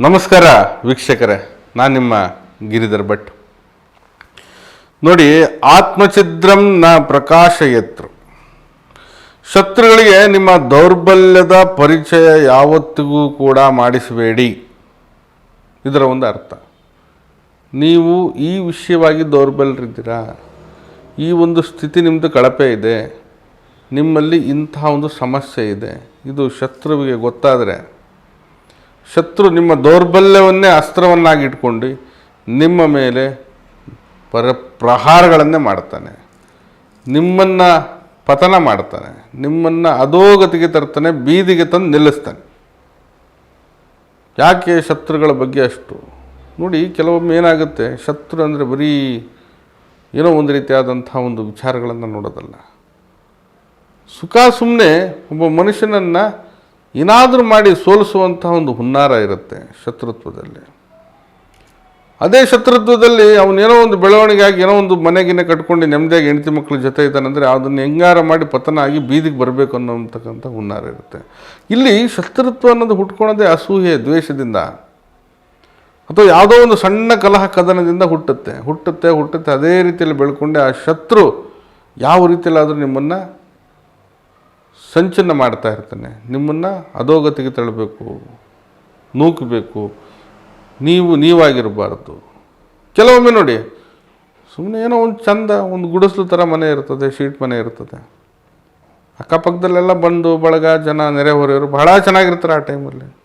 ನಮಸ್ಕಾರ ವೀಕ್ಷಕರೇ, ನಾನು ನಿಮ್ಮ ಗಿರಿಧರ್ ಭಟ್. ನೋಡಿ, ಆತ್ಮಛಿದ್ರಂ ನ ಪ್ರಕಾಶಯತ್ರು ಶತ್ರುಗಳಿಗೆ ನಿಮ್ಮ ದೌರ್ಬಲ್ಯದ ಪರಿಚಯ ಯಾವತ್ತಿಗೂ ಕೂಡ ಮಾಡಿಸಬೇಡಿ. ಇದರ ಒಂದು ಅರ್ಥ. ನೀವು ಈ ವಿಷಯವಾಗಿ ದೌರ್ಬಲ್ಯರಿದ್ದೀರಾ? ಈ ಒಂದು ಸ್ಥಿತಿ ನಿಮ್ಮದು ಕಳಪೆ ಇದೆ. ನಿಮ್ಮಲ್ಲಿ ಇಂತಹ ಒಂದು ಸಮಸ್ಯೆ ಇದೆ. ಇದು ಶತ್ರುವಿಗೆ ಗೊತ್ತಾದರೆ ಶತ್ರು ನಿಮ್ಮ ದೌರ್ಬಲ್ಯವನ್ನೇ ಅಸ್ತ್ರವನ್ನಾಗಿಟ್ಕೊಂಡು ನಿಮ್ಮ ಮೇಲೆ ಪರ ಪ್ರಹಾರಗಳನ್ನೇ ಮಾಡ್ತಾನೆ. ನಿಮ್ಮನ್ನು ಪತನ ಮಾಡ್ತಾನೆ. ನಿಮ್ಮನ್ನು ಅಧೋಗತಿಗೆ ತರ್ತಾನೆ, ಬೀದಿಗೆ ತಂದು ನಿಲ್ಲಿಸ್ತಾನೆ. ಯಾಕೆ ಶತ್ರುಗಳ ಬಗ್ಗೆ ಅಷ್ಟು? ನೋಡಿ, ಕೆಲವೊಮ್ಮೆ ಏನಾಗುತ್ತೆ? ಶತ್ರು ಅಂದರೆ ಬರೀ ಏನೋ ಒಂದು ರೀತಿಯಾದಂಥ ಒಂದು ವಿಚಾರಗಳನ್ನು ನೋಡೋದಲ್ಲ. ಸುಖ ಸುಮ್ಮನೆ ಒಬ್ಬ ಮನುಷ್ಯನನ್ನು ಏನಾದರೂ ಮಾಡಿ ಸೋಲಿಸುವಂತಹ ಒಂದು ಹುನ್ನಾರ ಇರುತ್ತೆ ಶತ್ರುತ್ವದಲ್ಲಿ. ಅದೇ ಶತ್ರುತ್ವದಲ್ಲಿ ಅವನೇನೋ ಒಂದು ಬೆಳವಣಿಗೆ ಆಗಿ ಏನೋ ಒಂದು ಮನೆಗಿನ ಕಟ್ಕೊಂಡು ನೆಮ್ಮದಿಯಾಗಿ ಹೆಂಡತಿ ಮಕ್ಕಳ ಜೊತೆ ಇದ್ದಾನಂದರೆ ಅದನ್ನು ಹೆಂಗಾರ ಮಾಡಿ ಪತನ ಆಗಿ ಬೀದಿಗೆ ಬರಬೇಕು ಅನ್ನೋಂತಕ್ಕಂಥ ಹುನ್ನಾರ ಇರುತ್ತೆ. ಇಲ್ಲಿ ಶತ್ರುತ್ವ ಅನ್ನೋದು ಹುಟ್ಕೊಳೋದೇ ಅಸೂಯೆ, ದ್ವೇಷದಿಂದ. ಅಥವಾ ಯಾವುದೋ ಒಂದು ಸಣ್ಣ ಕಲಹ ಕದನದಿಂದ ಹುಟ್ಟುತ್ತೆ. ಹುಟ್ಟುತ್ತೆ ಹುಟ್ಟುತ್ತೆ, ಅದೇ ರೀತಿಯಲ್ಲಿ ಬೆಳ್ಕೊಂಡೆ ಆ ಶತ್ರು ಯಾವ ರೀತಿಯಲ್ಲಾದರೂ ನಿಮ್ಮನ್ನು ಸಂಚನ್ನ ಮಾಡ್ತಾ ಇರ್ತಾನೆ. ನಿಮ್ಮನ್ನು ಅಧೋಗತಿಗೆ ತಳ್ಳಬೇಕು, ನೂಕಬೇಕು. ನೀವು, ನೀವಾಗಿರಬಾರ್ದು. ಕೆಲವೊಮ್ಮೆ ನೋಡಿ ಸುಮ್ಮನೆ ಏನೋ ಒಂದು ಚಂದ, ಒಂದು ಗುಡಿಸ್ಲು ಥರ ಮನೆ ಇರ್ತದೆ, ಶೀಟ್ ಮನೆ ಇರ್ತದೆ. ಅಕ್ಕಪಕ್ಕದಲ್ಲೆಲ್ಲ ಬಂದು, ಬಳಗ, ಜನ, ನೆರೆಹೊರೆಯವರು ಬಹಳ ಚೆನ್ನಾಗಿರ್ತಾರೆ ಆ ಟೈಮಲ್ಲಿ.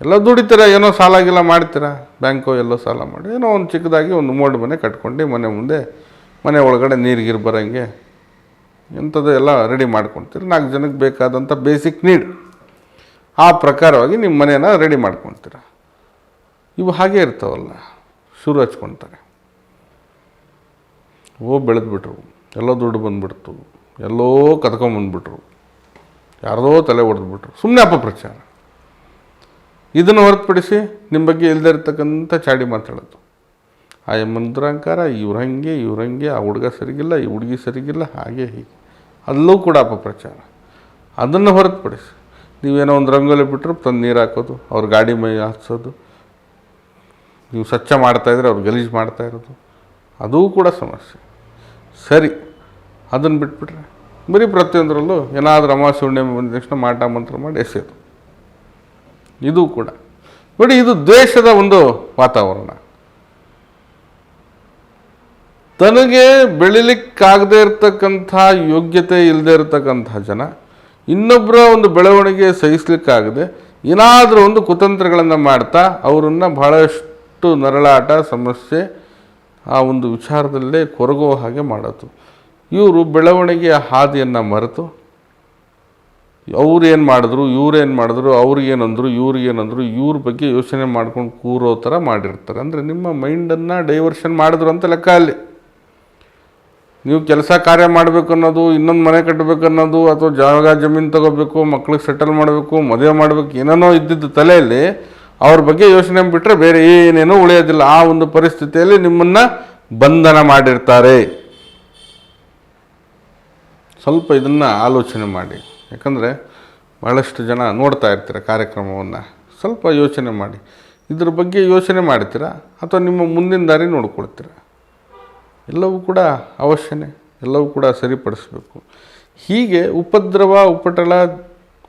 ಎಲ್ಲ ದುಡಿತೀರ, ಏನೋ ಸಾಲಾಗಿಲ್ಲ ಮಾಡ್ತೀರಾ? ಬ್ಯಾಂಕೋ, ಎಲ್ಲೋ ಸಾಲ ಮಾಡಿ. ಏನೋ ಒಂದು ಚಿಕ್ಕದಾಗಿ ಒಂದು ಮೋಡ್ ಮನೆ ಕಟ್ಕೊಂಡು ಮನೆ ಮುಂದೆ, ಮನೆ ಒಳಗಡೆ ನೀರಿಗಿರು ಬರೋಂಗೆ ಎಂಥದ್ದು ಎಲ್ಲ ರೆಡಿ ಮಾಡ್ಕೊಳ್ತೀರಿ ನಾಲ್ಕು ಜನಕ್ಕೆ ಬೇಕಾದಂಥ ಬೇಸಿಕ್ ನೀಡ್ ಆ ಪ್ರಕಾರವಾಗಿ ನಿಮ್ಮ ಮನೇನ ರೆಡಿ ಮಾಡ್ಕೊಳ್ತೀರ ಇವು ಹಾಗೆ ಇರ್ತಾವಲ್ಲ, ಶುರು ಹಚ್ಕೊತಾರೆ. ಓ, ಬೆಳೆದ್ಬಿಟ್ರು. ಎಲ್ಲೋ ದುಡ್ಡು ಬಂದ್ಬಿಡ್ತು. ಎಲ್ಲೋ ಕದ್ಕೊಂಬಂದ್ಬಿಟ್ರು ಯಾರದೋ ತಲೆ ಹೊಡೆದ್ಬಿಟ್ರು ಸುಮ್ಮನೆ ಅಪಪ್ರಚಾರ ಇದನ್ನು ಹೊರತುಪಡಿಸಿ ನಿಮ್ಮ ಬಗ್ಗೆ ಇಲ್ಲದೇ ಇರತಕ್ಕಂಥ ಚಾಡಿ ಮಾತಾಡೋದು. ಆ ಮಂತ್ರಾಂಕಾರ ಇವ್ರ ಹಂಗೆ ಇವ್ರ ಹಂಗೆ, ಆ ಹುಡುಗ ಸರಿಗಿಲ್ಲ, ಈ ಹುಡುಗಿ ಸರಿಗಿಲ್ಲ, ಹಾಗೆ ಹೀಗೆ. ಅಲ್ಲೂ ಕೂಡ ಅಪಪ್ರಚಾರ. ಅದನ್ನು ಹೊರತುಪಡಿಸಿ ನೀವೇನೋ ಒಂದು ರಂಗೋಲಿ ಬಿಟ್ಟರು ತಂದು ನೀರು ಹಾಕೋದು, ಅವ್ರ ಗಾಡಿ ಮೈ ಹಾಕ್ಸೋದು, ನೀವು ಸ್ವಚ್ಛ ಮಾಡ್ತಾಯಿದ್ರೆ ಅವ್ರು ಗಲೀಜು ಮಾಡ್ತಾ ಇರೋದು, ಅದೂ ಕೂಡ ಸಮಸ್ಯೆ. ಸರಿ, ಅದನ್ನು ಬಿಟ್ಬಿಟ್ರೆ ಬರೀ ಪ್ರತಿಯೊಂದರಲ್ಲೂ ಏನಾದರೂ ಅಮಾವಾಸ್ಯ ಹುಣ್ಣಿಮೆ ಬಂದ ತಕ್ಷಣ ಮಾಟ ಮಂತ್ರ ಮಾಡಿ ಎಸೆಯೋದು. ಇದು ಕೂಡ. ನೋಡಿ, ಇದು ದ್ವೇಷದ ಒಂದು ವಾತಾವರಣ. ತನಗೆ ಬೆಳಿಲಿಕ್ಕಾಗದೇ ಇರತಕ್ಕಂಥ ಯೋಗ್ಯತೆ ಇಲ್ಲದೆ ಇರತಕ್ಕಂಥ ಜನ ಇನ್ನೊಬ್ಬರ ಒಂದು ಬೆಳವಣಿಗೆ ಸಹಿಸ್ಲಿಕ್ಕಾಗದೆ ಏನಾದರೂ ಒಂದು ಕುತಂತ್ರಗಳನ್ನು ಮಾಡ್ತಾ ಅವರನ್ನು ಬಹಳಷ್ಟು ನರಳಾಟ, ಸಮಸ್ಯೆ ಆ ಒಂದು ವಿಚಾರದಲ್ಲೇ ಕೊರಗೋ ಹಾಗೆ ಮಾಡೋದು. ಇವರು ಬೆಳವಣಿಗೆಯ ಹಾದಿಯನ್ನು ಮರೆತು ಅವ್ರೇನು ಮಾಡಿದ್ರು, ಇವ್ರೇನು ಮಾಡಿದ್ರು, ಅವ್ರಿಗೇನಂದ್ರು, ಇವ್ರಿಗೇನಂದ್ರು, ಇವ್ರ ಬಗ್ಗೆ ಯೋಚನೆ ಮಾಡ್ಕೊಂಡು ಕೂರೋ ಥರ ಮಾಡಿರ್ತಾರೆ. ಅಂದರೆ ನಿಮ್ಮ ಮೈಂಡನ್ನು ಡೈವರ್ಷನ್ ಮಾಡಿದ್ರು ಅಂತ ಲೆಕ್ಕ ಅಲ್ಲಿ. ನೀವು ಕೆಲಸ ಕಾರ್ಯ ಮಾಡಬೇಕು ಅನ್ನೋದು, ಇನ್ನೊಂದು ಮನೆ ಕಟ್ಟಬೇಕು ಅನ್ನೋದು, ಅಥವಾ ಜಾಗ ಜಮೀನು ತಗೋಬೇಕು, ಮಕ್ಳಿಗೆ ಸೆಟಲ್ ಮಾಡಬೇಕು, ಮದುವೆ ಮಾಡಬೇಕು, ಏನೇನೋ ಇದ್ದಿದ್ದು ತಲೆಯಲ್ಲಿ, ಅವ್ರ ಬಗ್ಗೆ ಯೋಚನೆ ಬಿಟ್ಟರೆ ಬೇರೆ ಏನೇನೂ ಉಳಿಯೋದಿಲ್ಲ. ಆ ಒಂದು ಪರಿಸ್ಥಿತಿಯಲ್ಲಿ ನಿಮ್ಮನ್ನು ಬಂಧನ ಮಾಡಿರ್ತಾರೆ. ಸ್ವಲ್ಪ ಇದನ್ನು ಆಲೋಚನೆ ಮಾಡಿ. ಯಾಕಂದರೆ ಭಾಳಷ್ಟು ಜನ ನೋಡ್ತಾ ಇರ್ತೀರ ಕಾರ್ಯಕ್ರಮವನ್ನು. ಸ್ವಲ್ಪ ಯೋಚನೆ ಮಾಡಿ. ಇದ್ರ ಬಗ್ಗೆ ಯೋಚನೆ ಮಾಡ್ತೀರಾ? ಅಥವಾ ನಿಮ್ಮ ಮುಂದಿನ ದಾರಿ ನೋಡ್ಕೊಳ್ತೀರಾ? ಎಲ್ಲವೂ ಕೂಡ ಅವಶ್ಯನೇ, ಎಲ್ಲವೂ ಕೂಡ ಸರಿಪಡಿಸಬೇಕು. ಹೀಗೆ ಉಪದ್ರವ, ಉಪಟಳ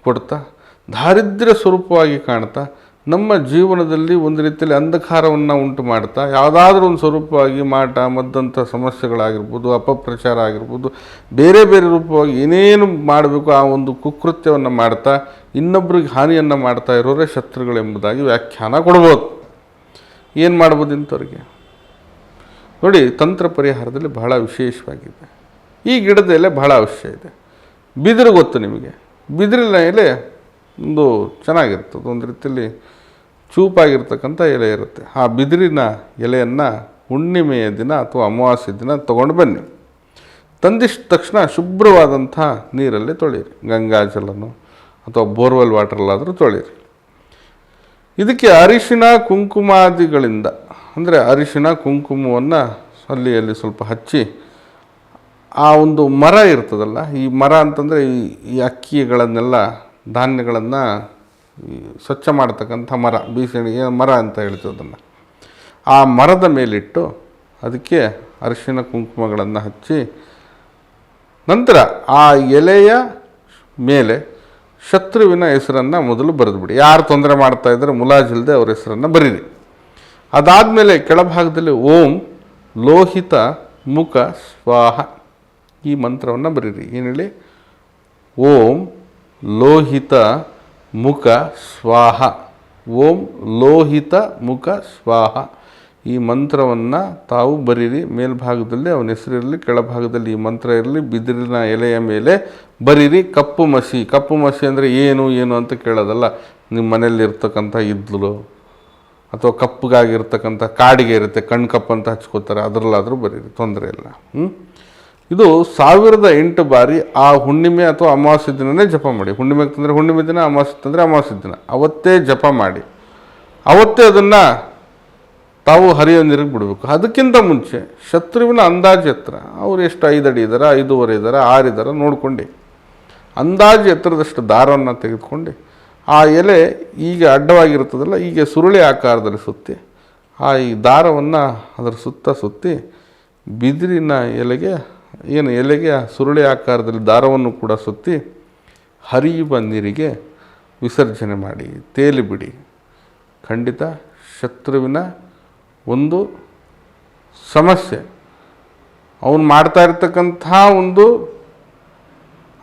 ಕೊಡ್ತಾ, ದಾರಿದ್ರ್ಯ ಸ್ವರೂಪವಾಗಿ ಕಾಣ್ತಾ, ನಮ್ಮ ಜೀವನದಲ್ಲಿ ಒಂದು ರೀತಿಯಲ್ಲಿ ಅಂಧಕಾರವನ್ನು ಉಂಟು ಮಾಡ್ತಾ, ಯಾವುದಾದ್ರೂ ಒಂದು ಸ್ವರೂಪವಾಗಿ ಮಾಟ, ಮದ್ದಂಥ ಸಮಸ್ಯೆಗಳಾಗಿರ್ಬೋದು, ಅಪಪ್ರಚಾರ ಆಗಿರ್ಬೋದು, ಬೇರೆ ಬೇರೆ ರೂಪವಾಗಿ ಏನೇನು ಮಾಡಬೇಕು ಆ ಒಂದು ಕುಕೃತ್ಯವನ್ನು ಮಾಡ್ತಾ, ಇನ್ನೊಬ್ರಿಗೆ ಹಾನಿಯನ್ನು ಮಾಡ್ತಾ ಇರೋರೇ ಶತ್ರುಗಳೆಂಬುದಾಗಿ ವ್ಯಾಖ್ಯಾನ ಕೊಡ್ಬೋದು. ಏನು ಮಾಡ್ಬೋದು ಇಂಥವ್ರಿಗೆ? ನೋಡಿ, ತಂತ್ರ ಪರಿಹಾರದಲ್ಲಿ ಬಹಳ ವಿಶೇಷವಾಗಿದೆ. ಈ ಗಿಡದ ಎಲೆ ಬಹಳ ಅವಶ್ಯ ಇದೆ. ಬಿದಿರು ಗೊತ್ತು ನಿಮಗೆ. ಬಿದಿರಿನ ಎಲೆ ಒಂದು ಚೆನ್ನಾಗಿರ್ತದೆ ಒಂದು ರೀತಿಯಲ್ಲಿ ಚೂಪಾಗಿರ್ತಕ್ಕಂಥ ಎಲೆ ಇರುತ್ತೆ. ಆ ಬಿದಿರಿನ ಎಲೆಯನ್ನು ಹುಣ್ಣಿಮೆಯ ದಿನ ಅಥವಾ ಅಮಾವಾಸ್ಯ ದಿನ ತೊಗೊಂಡು ಬನ್ನಿ. ತಂದಿಷ್ಟ ತಕ್ಷಣ ಶುಭ್ರವಾದಂಥ ನೀರಲ್ಲಿ ತೊಳೀರಿ. ಗಂಗಾಜಲನೋ ಅಥವಾ ಬೋರ್ವೆಲ್ ವಾಟ್ರಲ್ಲಾದರೂ ತೊಳೀರಿ. ಇದಕ್ಕೆ ಅರಿಶಿನ, ಕುಂಕುಮಾದಿಗಳಿಂದ ಅಂದರೆ ಅರಿಶಿನ ಕುಂಕುಮವನ್ನು ಅಲ್ಲಿ ಸ್ವಲ್ಪ ಹಚ್ಚಿ ಆ ಒಂದು ಮರ ಇರ್ತದಲ್ಲ, ಈ ಮರ ಅಂತಂದರೆ ಈ ಈ ಅಕ್ಕಿಗಳನ್ನೆಲ್ಲ ಧಾನ್ಯಗಳನ್ನು ಸ್ವಚ್ಛ ಮಾಡ್ತಕ್ಕಂಥ ಮರ ಬೀಸಣಿಗೆ ಮರ ಅಂತ ಹೇಳ್ತೀವಿ ಅದನ್ನು. ಆ ಮರದ ಮೇಲಿಟ್ಟು ಅದಕ್ಕೆ ಅರಿಶಿನ ಕುಂಕುಮಗಳನ್ನು ಹಚ್ಚಿ ನಂತರ ಆ ಎಲೆಯ ಮೇಲೆ ಶತ್ರುವಿನ ಹೆಸರನ್ನು ಮೊದಲು ಬರೆದುಬಿಡಿ. ಯಾರು ತೊಂದರೆ ಮಾಡ್ತಾ ಇದ್ದಾರೆ ಮುಲಾಜಿಲ್ಲದೆ ಅವ್ರ ಹೆಸರನ್ನು ಬರೀರಿ. ಅದಾದಮೇಲೆ ಕೆಳಭಾಗದಲ್ಲಿ ಓಂ, ಲೋಹಿತ, ಮುಖ, ಸ್ವಾಹ ಈ ಮಂತ್ರವನ್ನು ಬರೀರಿ. ಏನು ಹೇಳಿ? ಓಂ, ಲೋಹಿತ, ಮುಖ, ಸ್ವಾಹ. ಓಂ, ಲೋಹಿತ, ಮುಖ, ಸ್ವಾಹ ಈ ಮಂತ್ರವನ್ನು ತಾವು ಬರೀರಿ. ಮೇಲ್ಭಾಗದಲ್ಲಿ ಅವನ ಹೆಸರಿರಲಿ, ಕೆಳಭಾಗದಲ್ಲಿ ಈ ಮಂತ್ರ ಇರಲಿ, ಬಿದಿರಿನ ಎಲೆಯ ಮೇಲೆ ಬರೀರಿ. ಕಪ್ಪು ಮಸಿ. ಕಪ್ಪು ಮಸಿ ಅಂದರೆ ಏನು ಏನು ಅಂತ ಕೇಳೋದಲ್ಲ. ನಿಮ್ಮ ಮನೆಯಲ್ಲಿರ್ತಕ್ಕಂಥ ಇದ್ಲು. ಅಥವಾ ಕಪ್ಪಗಾಗಿರ್ತಕ್ಕಂಥ ಕಾಡಿಗೆ ಇರುತ್ತೆ ಕಣ್ಣು ಕಪ್ಪು ಅಂತ ಹಚ್ಕೋತಾರೆ, ಅದರಲ್ಲಾದರೂ ಬರೀರಿ, ತೊಂದರೆ ಇಲ್ಲ. ಇದು ಸಾವಿರದ ಎಂಟು ಬಾರಿ ಆ ಹುಣ್ಣಿಮೆ ಅಥವಾ ಅಮಾವಾಸ್ಯ ದಿನನೇ ಜಪ ಮಾಡಿ. ಹುಣ್ಣಿಮೆಗೆ ತಂದರೆ ಹುಣ್ಣಿಮೆ ದಿನ, ಅಮಾವಾಸ್ಯ ತಂದರೆ ಅಮಾವಾಸ್ಯ ದಿನ. ಅವತ್ತೇ ಜಪ ಮಾಡಿ. ಅವತ್ತೇ ಅದನ್ನು ತಾವು ಹರಿಯೋ ನೀರಿಗೆ ಬಿಡಬೇಕು. ಅದಕ್ಕಿಂತ ಮುಂಚೆ ಶತ್ರುವಿನ ಅಂದಾಜು ಎತ್ತರ. ಅವ್ರು ಎಷ್ಟು ಐದು ಅಡಿ ಇದ್ದಾರೆ ಐದೂವರೆ ಇದ್ದಾರೆ ಆರು ನೋಡ್ಕೊಂಡು. ಅಂದಾಜು ಎತ್ತರದಷ್ಟು ದಾರವನ್ನು ತೆಗೆದುಕೊಂಡು ಆ ಎಲೆ ಈಗ ಅಡ್ಡವಾಗಿರ್ತದಲ್ಲ ಈಗ ಸುರುಳಿ ಆಕಾರದಲ್ಲಿ ಸುತ್ತಿ, ಆ ಈ ದಾರವನ್ನು ಅದರ ಸುತ್ತ ಸುತ್ತಿ ಬಿದಿರಿನ ಎಲೆಗೆ, ಏನು ಎಲೆಗೆ ಸುರುಳಿ ಆಕಾರದಲ್ಲಿ ದಾರವನ್ನು ಕೂಡ ಸುತ್ತಿ ಹರಿಯುವ ನೀರಿಗೆ ವಿಸರ್ಜನೆ ಮಾಡಿ, ತೇಲಿ ಬಿಡಿ. ಖಂಡಿತ ಶತ್ರುವಿನ ಒಂದು ಸಮಸ್ಯೆ. ಅವನು ಮಾಡ್ತಾ ಇರ್ತಕ್ಕಂಥ ಒಂದು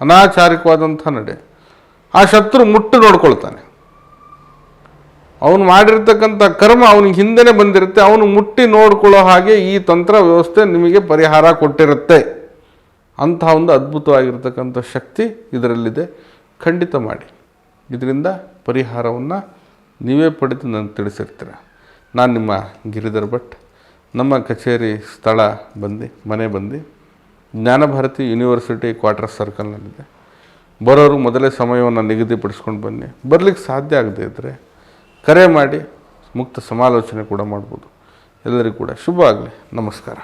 ಅನಾಚಾರಿಕವಾದಂಥ ನಡೆ. ಆ ಶತ್ರು ಮುಟ್ಟು ನೋಡ್ಕೊಳ್ತಾನೆ. ಅವನು ಮಾಡಿರ್ತಕ್ಕಂಥ ಕರ್ಮ ಅವನಿಗೆ ಹಿಂದೆನೇ ಬಂದಿರುತ್ತೆ, ಅವನು ಮುಟ್ಟಿ ನೋಡ್ಕೊಳ್ಳೋ ಹಾಗೆ ಈ ತಂತ್ರ ವ್ಯವಸ್ಥೆ ನಿಮಗೆ ಪರಿಹಾರ ಕೊಟ್ಟಿರುತ್ತೆ. ಅಂತಹ ಒಂದು ಅದ್ಭುತವಾಗಿರ್ತಕ್ಕಂಥ ಶಕ್ತಿ ಇದರಲ್ಲಿದೆ. ಖಂಡಿತ ಮಾಡಿ. ಇದರಿಂದ ಪರಿಹಾರವನ್ನು ನೀವೇ ಪಡೆದು ನಾನು ತಿಳಿಸಿರ್ತೀರ. ನಾನು ನಿಮ್ಮ ಗಿರಿಧರ್ ಭಟ್. ನಮ್ಮ ಕಚೇರಿ ಸ್ಥಳ ಬಂದು, ಮನೆ ಬಂದು, ಜ್ಞಾನಭಾರತಿ ಯೂನಿವರ್ಸಿಟಿ ಕ್ವಾರ್ಟರ್ ಸರ್ಕಲ್ನಲ್ಲಿದೆ. ಬರೋರು ಮೊದಲೇ ಸಮಯವನ್ನು ನಿಗದಿಪಡಿಸ್ಕೊಂಡು ಬನ್ನಿ. ಬರಲಿಕ್ಕೆ ಸಾಧ್ಯ ಆಗದೇ ಇದ್ದರೆ ಕರೆ ಮಾಡಿ ಮುಕ್ತ ಸಮಾಲೋಚನೆ ಕೂಡ ಮಾಡ್ಬೋದು. ಎಲ್ಲರಿಗೂ ಕೂಡ ಶುಭ ಆಗಲಿ. ನಮಸ್ಕಾರ.